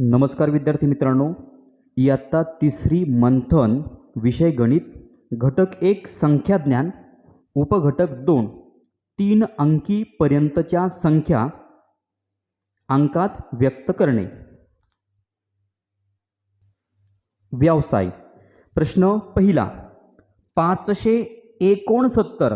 नमस्कार विद्यार्थी मित्रांनो इयत्ता तिसरी मंथन विषय गणित घटक एक संख्याज्ञान उपघटक दोन तीन अंकीपर्यंतच्या संख्या अंकात व्यक्त करणे. व्यवसाय. प्रश्न पहिला पाचशे एकोणसत्तर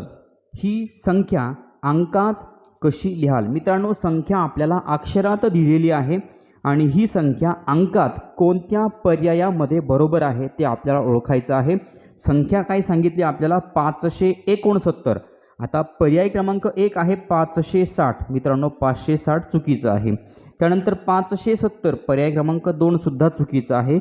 ही संख्या अंकात कशी लिहाल? मित्रांनो संख्या आपल्याला अक्षरात दिलेली आहे. आणि ही संख्या अंकात कोणत्या पर्यायामध्ये बरोबर आहे ते आपल्याला ओळखायचं आहे. संख्या काय सांगितली आपल्याला? पाचशे एकोणसत्तर. आता पर्याय क्रमांक एक आहे पाचशे साठ. मित्रांनो पाचशे साठ चुकीचं आहे. त्यानंतर पाचशे सत्तर. पर्याय क्रमांक दोनसुद्धा चुकीचा आहे.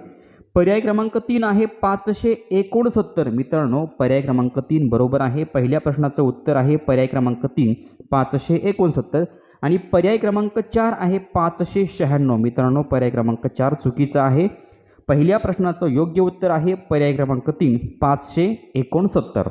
पर्याय क्रमांक तीन आहे पाचशे एकोणसत्तर. मित्रांनो पर्याय क्रमांक तीन बरोबर आहे. पहिल्या प्रश्नाचं उत्तर आहे पर्याय क्रमांक तीन पाचशे एकोणसत्तर. आणि पर्याय क्रमांक चार आहे पाचशे शहाण्णव. मित्रांनो पर्याय क्रमांक चार चुकीचा आहे. पहिल्या प्रश्नाचं योग्य उत्तर आहे पर्याय क्रमांक तीन पाचशे एकोणसत्तर.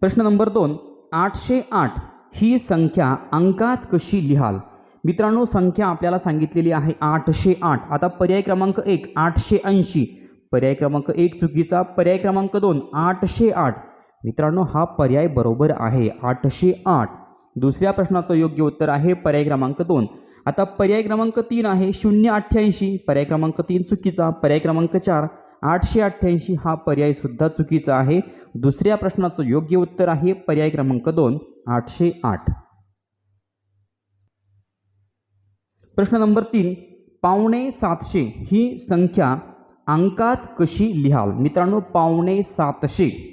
प्रश्न नंबर दोन आठशे आठ ही संख्या अंकात कशी लिहाल? मित्रांनो संख्या आपल्याला सांगितलेली आहे आठशे आठ. आता पर्याय क्रमांक एक आठशे ऐंशी. पर्याय क्रमांक एक चुकीचा. पर्याय क्रमांक दोन आठशे आठ. मित्रांनो हा पर्याय बरोबर आहे आठशे आठ. दुसऱ्या प्रश्नाचं योग्य उत्तर आहे पर्याय क्रमांक दोन. आता पर्याय क्रमांक तीन आहे शून्य अठ्ठ्याऐंशी. पर्याय क्रमांक तीन चुकीचा पर्याय क्रमांक चार आठशे अठ्ठ्याऐंशी. हा पर्याय सुद्धा चुकीचा आहे. दुसऱ्या प्रश्नाचं योग्य उत्तर आहे पर्याय क्रमांक दोन आठशे आठ. प्रश्न नंबर तीन पावणे सातशे ही संख्या अंकात कशी लिहाल? मित्रांनो पावणे सातशे.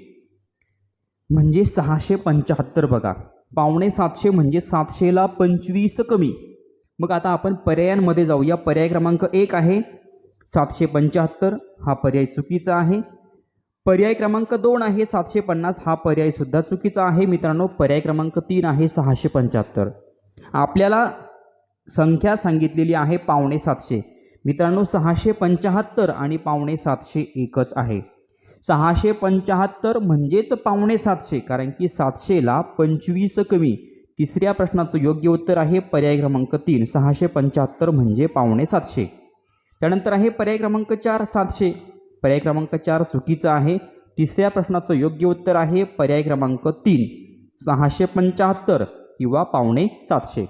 म्हणजे सहाशे पंच्याहत्तर बघा. पावणे सातशे म्हणजे सातशेला पंचवीस कमी. मग आता आपण पर्यायांमध्ये जाऊया. पर्याय क्रमांक एक आहे सातशे पंच्याहत्तर हा पर्याय चुकीचा आहे. पर्याय क्रमांक दोन आहे सातशे पन्नास. हा पर्यायसुद्धा चुकीचा आहे. मित्रांनो पर्याय क्रमांक तीन आहे सहाशे पंच्याहत्तर आपल्याला संख्या सांगितलेली आहे पावणे सातशे. मित्रांनो सहाशे पंच्याहत्तर आणि पावणे सातशे एकच आहे. सहाशे पंचाहत्तर म्हणजेच पावणे सातशे कारण की सातशेला पंचवीस कमी. तिसऱ्या प्रश्नाचं योग्य उत्तर आहे पर्याय क्रमांक तीन सहाशे पंच्याहत्तर म्हणजे पावणे सातशे. त्यानंतर आहे पर्याय क्रमांक चार सातशे. पर्याय क्रमांक चार चुकीचा आहे. तिसऱ्या प्रश्नाचं योग्य उत्तर आहे पर्याय क्रमांक तीन सहाशे पंच्याहत्तर किंवा पावणे सातशे.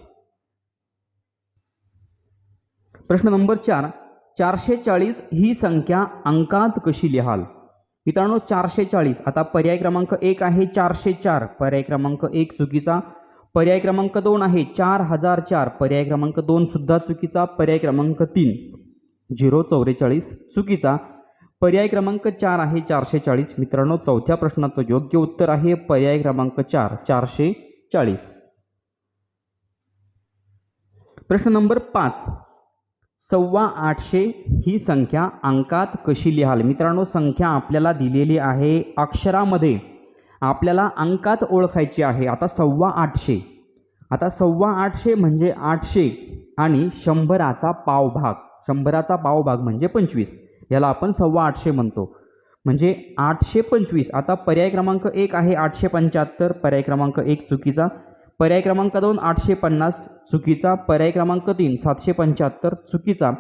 प्रश्न नंबर चार चारशे चाळीस ही संख्या अंकात कशी लिहाल? मित्रांनो चारशे चाळीस आता पर्याय क्रमांक एक आहे चारशे चार पर्याय क्रमांक एक चुकीचा. पर्याय क्रमांक दोन आहे चार हजार चार पर्याय क्रमांक दोनसुद्धा चुकीचा. पर्याय क्रमांक तीन झिरो चौवेचाळीस चुकीचा. पर्याय क्रमांक चार आहे चारशे चाळीस मित्रांनो चौथ्या प्रश्नाचं योग्य उत्तर आहे पर्याय क्रमांक चार चारशे चाळीस प्रश्न नंबर पाच. सव्वा आठशे ही संख्या अंकात कशी लिहाल? मित्रांनो संख्या आपल्याला दिलेली आहे अक्षरामध्ये. आपल्याला अंकात ओळखायची आहे. आता सव्वा आठशे. आता सव्वा आठशे म्हणजे आठशे आणि शंभराचा पावभाग. शंभराचा पावभाग म्हणजे पंचवीस. याला आपण सव्वा आठशे म्हणतो. म्हणजे आठशे पंचवीस. आता पर्याय क्रमांक एक आहे आठशे पंच्याहत्तर. पर्याय क्रमांक एक चुकीचा. पर्याय क्रमांक दोन आठशे पन्नास चुकीचा. पर्याय क्रमांक तीन सातशे पंच्याहत्तर चुकीचा.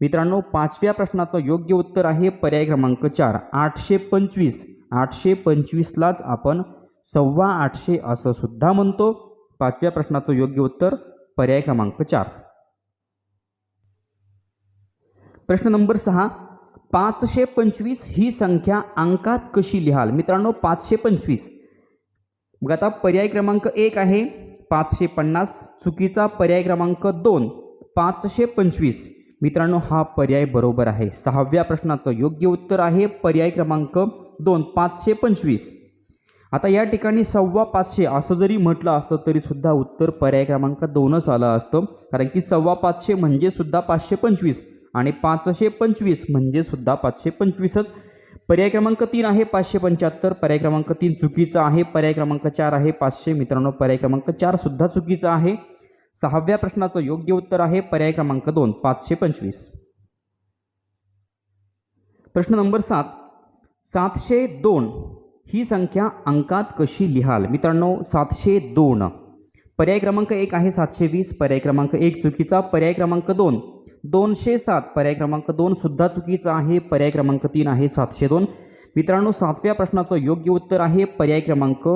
मित्रांनो पाचव्या प्रश्नाचं योग्य उत्तर आहे पर्याय क्रमांक चार आठशे पंचवीस. आठशे पंचवीसलाच आपण सव्वा आठशे असं सुद्धा म्हणतो. पाचव्या प्रश्नाचं योग्य उत्तर पर्याय क्रमांक चार. प्रश्न नंबर सहा पाचशे पंचवीस ही संख्या अंकात कशी लिहाल? मित्रांनो पाचशे पंचवीस. मग आता पर्याय क्रमांक एक आहे. पाचशे पन्नास चुकीचा पर्याय क्रमांक दोन पाचशे पंचवीस. मित्रांनो हा पर्याय बरोबर आहे. सहाव्या प्रश्नाचं योग्य उत्तर आहे पर्याय क्रमांक दोन पाचशे पंचवीस. आता या ठिकाणी सव्वा पाचशे असं जरी म्हटलं असतं तरीसुद्धा उत्तर पर्याय क्रमांक दोनच आलं असतं. कारण की सव्वा पाचशे म्हणजे सुद्धा पाचशे पंचवीस आणि पाचशे पंचवीस म्हणजे सुद्धा पाचशे पंचवीसच. पर्याय क्रमांक तीन आहे पाचशे पंच्याहत्तर पर्याय क्रमांक तीन चुकीचा आहे पर्याय क्रमांक चार आहे पाचशे. मित्रांनो पर्याय क्रमांक चारसुद्धा चुकीचा आहे. सहाव्या प्रश्नाचं योग्य उत्तर आहे पर्याय क्रमांक दोन पाचशे पंचवीस. प्रश्न नंबर सात. सातशे दोन ही संख्या अंकात कशी लिहाल? मित्रांनो सातशे दोन. पर्याय क्रमांक एक आहे सातशे वीस पर्याय क्रमांक एक चुकीचा पर्याय क्रमांक दोन दोनशे सात पर्याय क्रमांक दोन सुद्धा चुकीचा आहे. पर्याय क्रमांक तीन आहे सातशे दोन. मित्रांनो सातव्या प्रश्नाचं योग्य उत्तर आहे पर्याय क्रमांक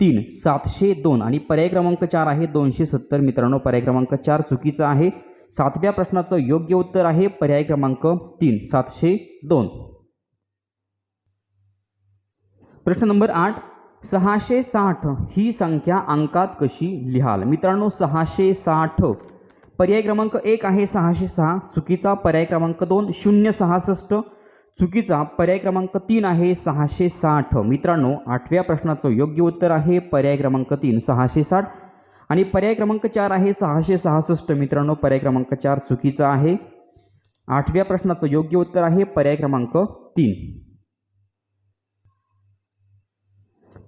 तीन सातशे दोन. आणि पर्याय क्रमांक चार आहे दोनशे सत्तर. मित्रांनो पर्याय क्रमांक चार चुकीचा आहे. सातव्या प्रश्नाचं योग्य उत्तर आहे पर्याय क्रमांक तीन सातशे दोन. प्रश्न नंबर आठ सहाशे साठ ही संख्या अंकात कशी लिहाल? मित्रांनो सहाशे साठ पर्याय क्रमांक एक आहे सहाशे सहा चुकीचा पर्याय क्रमांक दोन शून्य सहासष्ट चुकीचा पर्याय क्रमांक तीन आहे सहाशे साठ. मित्रांनो आठव्या प्रश्नाचं योग्य उत्तर आहे पर्याय क्रमांक तीन सहाशे साठ. आणि पर्याय क्रमांक चार आहे सहाशे सहासष्ट. मित्रांनो पर्याय क्रमांक चार चुकीचा आहे. आठव्या प्रश्नाचं योग्य उत्तर आहे पर्याय क्रमांक तीन.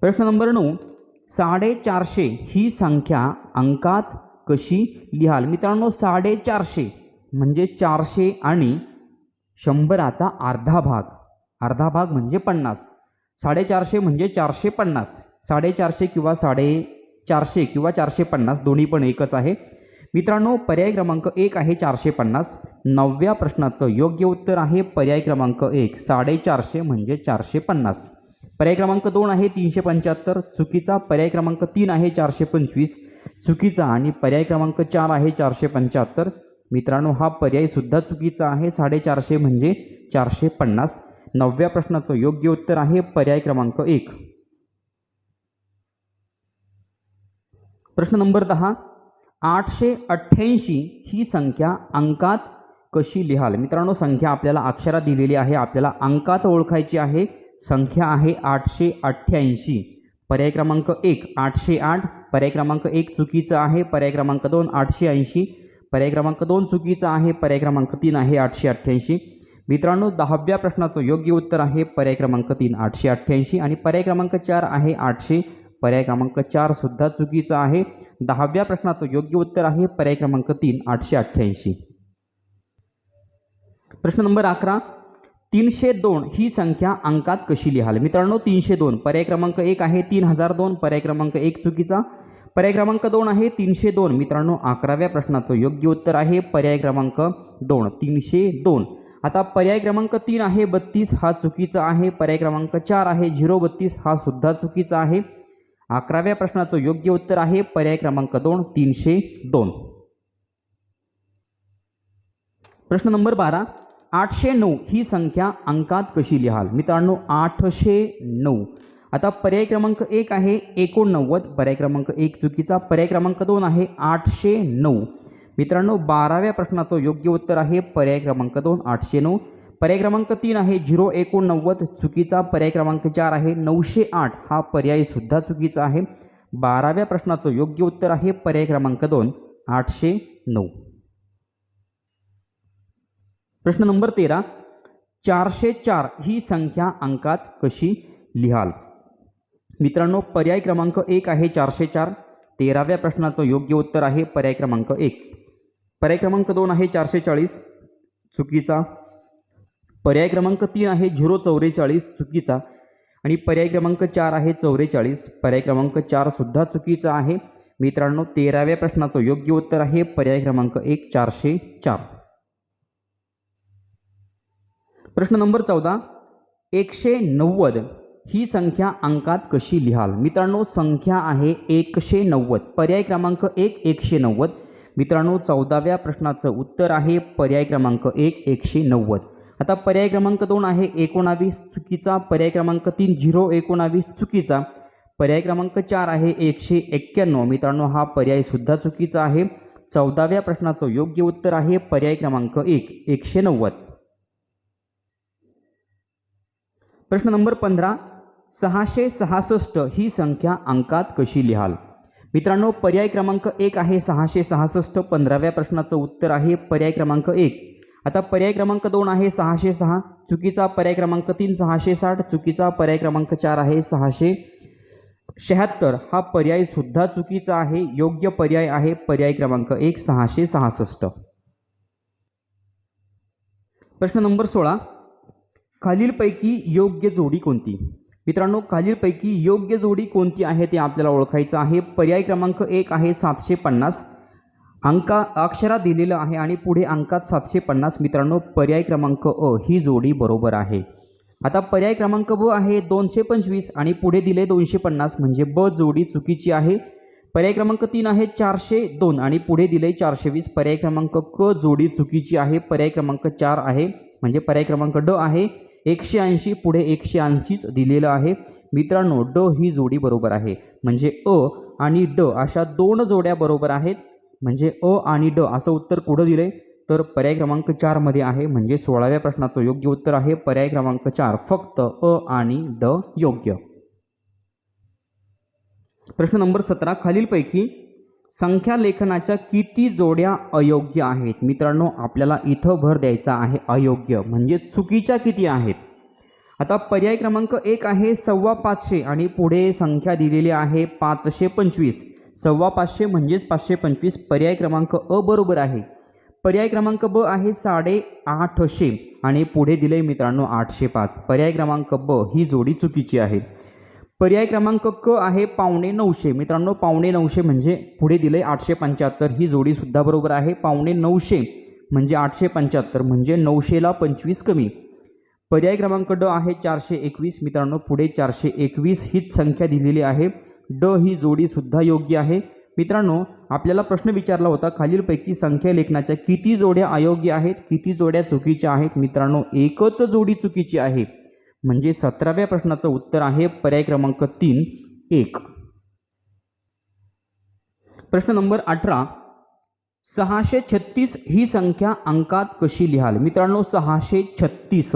प्रश्न नंबर नऊ साडेचारशे ही संख्या अंकात कशी लिहाल? मित्रांनो साडेचारशे म्हणजे चारशे आणि शंभराचा अर्धा भाग. अर्धा भाग म्हणजे पन्नास. साडेचारशे म्हणजे चारशे पन्नास. साडेचारशे किंवा साडे चारशे किंवा चारशे पन्नास दोन्ही पण एकच आहे. मित्रांनो पर्याय क्रमांक एक आहे चारशे पन्नास. नवव्या प्रश्नाचं योग्य उत्तर आहे पर्याय क्रमांक एक. साडेचारशे म्हणजे चारशे पन्नास. पर्याय क्रमांक दोन आहे तीनशे पंच्याहत्तर चुकीचा पर्याय क्रमांक तीन आहे चारशे पंचवीस चुकीचा आणि पर्याय क्रमांक चार आहे चारशे पंच्याहत्तर. मित्रांनो हा पर्यायसुद्धा चुकीचा आहे. साडेचारशे म्हणजे चारशे पन्नास. नवव्या प्रश्नाचं योग्य उत्तर आहे पर्याय क्रमांक एक. प्रश्न नंबर दहा. आठशे अठ्ठ्याऐंशी ही संख्या अंकात कशी लिहाल? मित्रांनो संख्या आपल्याला अक्षरात दिलेली आहे. आपल्याला अंकात ओळखायची आहे. संख्या आहे आठशे अठ्ठ्याऐंशी. पर्याय क्रमांक एक आठशे आठ. पर्याय क्रमांक एक चुकीचा आहे. पर्याय क्रमांक दोन आठशे ऐंशी. पर्याय क्रमांक दोन चुकीचा आहे. पर्याय क्रमांक तीन आहे आठशे अठ्ठ्याऐंशी. मित्रांनो दहाव्या प्रश्नाचं योग्य उत्तर आहे पर्याय क्रमांक तीन आठशे अठ्ठ्याऐंशी. आणि पर्याय क्रमांक चार आहे आठशे. पर्याय क्रमांक चारसुद्धा चुकीचा आहे. दहाव्या प्रश्नाचं योग्य उत्तर आहे पर्याय क्रमांक तीन आठशे अठ्ठ्याऐंशी. प्रश्न नंबर अकरा. तीनशे दोन ही संख्या अंकात कशी लिहाल? मित्रांनो तीनशे दोन. पर्याय क्रमांक एक आहे तीन हजार दोन. पर्याय क्रमांक एक चुकीचा. पर्याय क्रमांक दोन आहे तीनशे दोन. मित्रांनो अकराव्या प्रश्नाचं योग्य उत्तर आहे पर्याय क्रमांक दोन. तीनशे दोन. आता पर्याय क्रमांक तीन आहे बत्तीस हा चुकीचा आहे. पर्याय क्रमांक चार आहे झिरो बत्तीस हा सुद्धा चुकीचा आहे. अकराव्या प्रश्नाचं योग्य उत्तर आहे पर्याय क्रमांक दोन तीनशे दोन. प्रश्न नंबर बारा. आठशे नऊ ही संख्या अंकात कशी लिहाल? मित्रांनो आठशे नऊ. आता पर्याय क्रमांक एक आहे एकोणनव्वद. पर्याय क्रमांक एक चुकीचा. पर्याय क्रमांक दोन आहे आठशे नऊ. मित्रांनो बाराव्या प्रश्नाचं योग्य उत्तर आहे पर्याय क्रमांक दोन आठशे नऊ. पर्याय क्रमांक तीन आहे झिरो एकोणनव्वद. चुकीचा. पर्याय क्रमांक चार आहे नऊशे आठ. हा पर्यायसुद्धा चुकीचा आहे. बाराव्या प्रश्नाचं योग्य उत्तर आहे पर्याय क्रमांक दोन आठशे नऊ. प्रश्न नंबर तेरा चारशे चार ही संख्या अंकात कशी लिहाल? मित्रांनो पर्याय क्रमांक एक आहे चारशे चार. तेराव्या प्रश्नाचं योग्य उत्तर आहे पर्याय क्रमांक एक. पर्याय क्रमांक दोन आहे चारशे चाळीस चुकीचा. पर्याय क्रमांक तीन आहे झिरो चौवेचाळीस चुकीचा. आणि पर्याय क्रमांक चार आहे चौवेचाळीस. पर्याय क्रमांक चारसुद्धा चुकीचा आहे. मित्रांनो तेराव्या प्रश्नाचं योग्य उत्तर आहे पर्याय क्रमांक एक चारशे चार. प्रश्न नंबर चौदा. एकशे नव्वद. ही संख्या अंकात कशी लिहाल? मित्रांनो संख्या आहे एकशे नव्वद. पर्याय क्रमांक एक एकशे नव्वद. मित्रांनो चौदाव्या प्रश्नाचं उत्तर आहे पर्याय क्रमांक एक एकशे नव्वद. आता पर्याय क्रमांक दोन आहे एकोणावीस चुकीचा. पर्याय क्रमांक तीन झिरो एकोणावीस चुकीचा. पर्याय क्रमांक चार आहे एकशे एक्क्याण्णव. मित्रांनो हा पर्यायसुद्धा चुकीचा आहे. चौदाव्या प्रश्नाचं योग्य उत्तर आहे पर्याय क्रमांक एक एकशे नव्वद. प्रश्न नंबर पंधरा सहाशे सहासष्ट ही संख्या अंकात कशी लिहाल? मित्रांनो पर्याय क्रमांक एक आहे सहाशे सहासष्ट पंधराव्या प्रश्नाचं उत्तर आहे पर्याय क्रमांक एक. आता पर्याय क्रमांक दोन आहे सहाशे सहा चुकीचा पर्याय क्रमांक तीन सहाशे साठ चुकीचा पर्याय क्रमांक चार आहे सहाशे शहात्तर. हा पर्यायसुद्धा चुकीचा आहे योग्य पर्याय आहे पर्याय क्रमांक एक सहाशे सहासष्ट. प्रश्न नंबर सोळा खालीलपैकी योग्य जोडी कोणती? मित्रांनो खालीलपैकी योग्य जोडी कोणती आहे ते आपल्याला ओळखायचं आहे. पर्याय क्रमांक एक आहे सातशे पन्नास. अंका अक्षरात दिलेलं आहे आणि पुढे अंकात सातशे पन्नास. मित्रांनो पर्याय क्रमांक अ ही जोडी बरोबर आहे. आता पर्याय क्रमांक ब आहे दोनशे पंचवीस आणि पुढे दिले दोनशे पन्नास म्हणजे ब जोडी चुकीची आहे. पर्याय क्रमांक तीन आहे चारशे दोन आणि पुढे दिले चारशे वीस. पर्याय क्रमांक क जोडी चुकीची आहे. पर्याय क्रमांक चार आहे म्हणजे पर्याय क्रमांक ड आहे. एकशे ऐंशी पुढे एकशे ऐंशीच दिलेलं आहे. मित्रांनो ड ही जोडी बरोबर आहे. म्हणजे अ आणि ड अशा दोन जोड्या बरोबर आहेत. म्हणजे अ आणि ड असं उत्तर कुठं दिलं तर पर्याय क्रमांक चारमध्ये आहे. म्हणजे सोळाव्या प्रश्नाचं योग्य उत्तर आहे. पर्याय क्रमांक चार फक्त अ आणि ड योग्य. प्रश्न नंबर सतरा खालीलपैकी संख्या लेखनाच्या किती जोड्या अयोग्य आहेत? मित्रांनो आपल्याला इथं भर द्यायचा आहे अयोग्य म्हणजे चुकीच्या किती आहेत? आता पर्याय क्रमांक एक आहे सव्वा पाचशे आणि पुढे संख्या दिलेली आहे पाचशे पंचवीस. सव्वा पाचशे म्हणजेच पाचशे पंचवीस पर्याय क्रमांक अ बरोबर आहे. पर्याय क्रमांक ब आहे साडे आठशे आणि पुढे दिले मित्रांनो आठशे पाच. पर्याय क्रमांक ब ही जोडी चुकीची आहे. पर्याय क्रमांक क आहे पावणे नऊशे. मित्रांनो पावणे नऊशे म्हणजे पुढे दिले आठशे पंच्याहत्तर. ही जोडीसुद्धा बरोबर आहे. पावणे नऊशे म्हणजे आठशे पंच्याहत्तर. म्हणजे नऊशेला पंचवीस कमी. पर्याय क्रमांक ड आहे चारशे एकवीस. मित्रांनो पुढे चारशे एकवीस हीच संख्या दिलेली आहे. ड ही जोडीसुद्धा योग्य आहे. मित्रांनो आपल्याला प्रश्न विचारला होता खालीलपैकी संख्या लेखनाच्या किती जोड्या अयोग्य आहेत किती जोड्या चुकीच्या आहेत? मित्रांनो एकच जोडी चुकीची आहे. म्हणजे सतराव्या प्रश्नाचं उत्तर आहे पर्याय क्रमांक तीन एक. प्रश्न नंबर अठरा. सहाशे छत्तीस ही संख्या अंकात कशी लिहाल? मित्रांनो सहाशे छत्तीस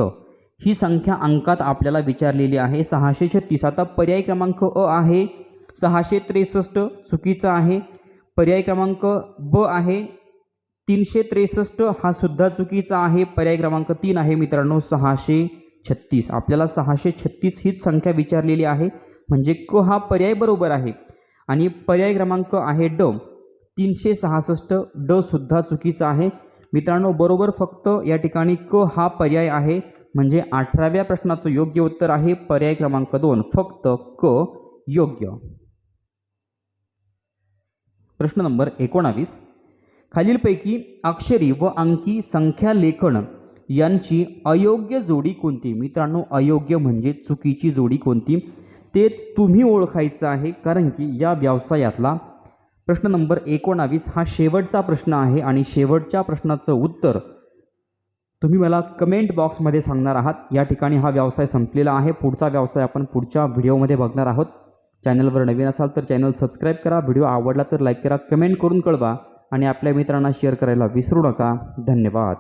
ही संख्या अंकात आपल्याला विचारलेली आहे. सहाशे छत्तीस. आता पर्याय क्रमांक अ आहे सहाशे त्रेसष्ट चुकीचा आहे. पर्याय क्रमांक ब आहे तीनशे त्रेसष्ट हा सुद्धा चुकीचा आहे. पर्याय क्रमांक तीन आहे मित्रांनो सहाशे छत्तीस. आपल्याला सहाशे छत्तीस हीच संख्या विचारलेली आहे. म्हणजे क हा पर्याय बरोबर आहे. आणि पर्याय क्रमांक आहे ड. तीनशे सहासष्ट ड सुद्धा चुकीचा आहे. मित्रांनो बरोबर फक्त या ठिकाणी क हा पर्याय आहे. म्हणजे अठराव्या प्रश्नाचं योग्य उत्तर आहे पर्याय क्रमांक दोन. फक्त क योग्य. प्रश्न नंबर एकोणावीस. खालीलपैकी अक्षरी व अंकी संख्या लेखन यांची अयोग्य जोडी कोणती? मित्रांनो अयोग्य म्हणजे चुकीची जोडी कोणती? ते तुम्ही ओळखायचं आहे कारण की या व्यवसायातला प्रश्न नंबर एकोणावीस हा शेवटचा प्रश्न आहे आणि शेवटच्या प्रश्नाचं उत्तर तुम्ही मला कमेंट बॉक्समध्ये सांगणार आहात. या ठिकाणी हा व्यवसाय संपलेला आहे. पुढचा व्यवसाय आपण पुढच्या व्हिडिओमध्ये बघणार आहोत. चॅनलवर नवीन असाल तर चॅनल सबस्क्राईब करा. व्हिडिओ आवडला तर लाईक करा कमेंट करून कळवा आणि आपल्या मित्रांना शेअर करायला विसरू नका. धन्यवाद.